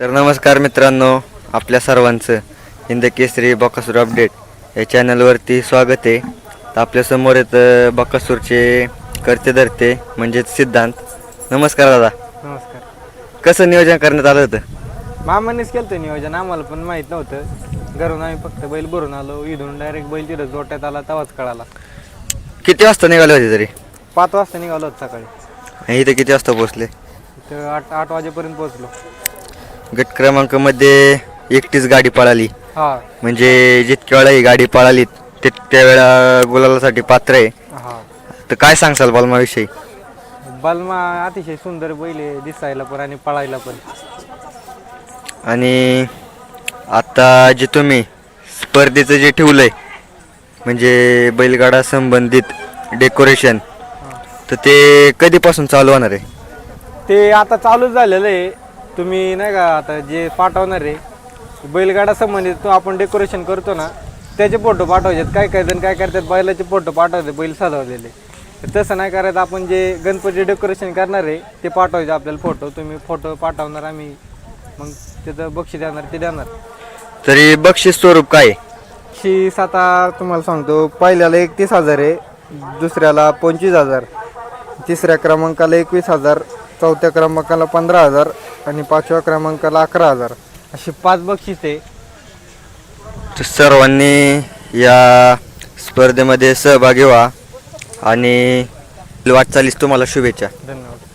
तर नमस्कार मित्रांनो आपल्या सर्वांचं हिंद केसरी बकासूर अपडेट या चॅनलवरती स्वागत आहे. तर आपल्यासमोर येत बकासूरचे करते धरते म्हणजेच सिद्धांत. नमस्कार दादा. नमस्कार. कसं नियोजन करण्यात आलं होतं? मामानेच केलं होतं नियोजन आम्हाला पण माहीत नव्हतं. घरून आम्ही फक्त बैल भरून आलो इथून डायरेक्ट बैल तिथं जोट्यात आला तेव्हाच कळाला. किती वाजता निघाले होते तरी? पाच वाजता निघालो होतो सकाळी. आणि इथे किती वाजता पोहोचले? तर आठ आठ वाजेपर्यंत पोहोचलो. गट क्रमांकामध्ये एकटीच गाडी पळाली. हा. म्हणजे जितक्या वेळा ही गाडी पळाली तितक्या वेळा गुलालासाठी पात्र आहे. हा. तर काय सांगसाल बालमाविषयी? बलमा अतिशय सुंदर बैल आहे दिसायला पण आणि पळायला पण. आणि आता जे तुम्ही स्पर्धेचं जे ठेवलंय म्हणजे बैलगाडा संबंधित डेकोरेशन तर ते कधीपासून चालू होणार आहे? ते आता चालूच झालेलं आहे तुम्ही नाही का आता जे पाठवणार आहे बैलगाडा संबंधित तो आपण डेकोरेशन करतो ना त्याचे फोटो पाठवायचे काय काय जण काय करतात बैलाचे फोटो पाठवते बैल सजवलेले. तसं नाही करायचं आपण जे गणपती डेकोरेशन करणार आहे ते पाठवायचे आपल्याला फोटो तुम्ही फोटो पाठवणार आम्ही मग तिथं बक्षीस देणार ते देणार. तरी बक्षीस स्वरूप काय? शीस आता तुम्हाला सांगतो पहिल्याला एकतीस हजार आहे दुसऱ्याला पंचवीस हजार तिसऱ्या क्रमांकाला एकवीस हजार चौथ्या क्रमांकाला पंधरा हजार आणि पाचव्या क्रमांकाला अकरा हजार अशी पाच बक्षीस आहे. तर सर्वांनी या स्पर्धेमध्ये सहभागी व्हा आणि वाटचालीस तुम्हाला शुभेच्छा. धन्यवाद.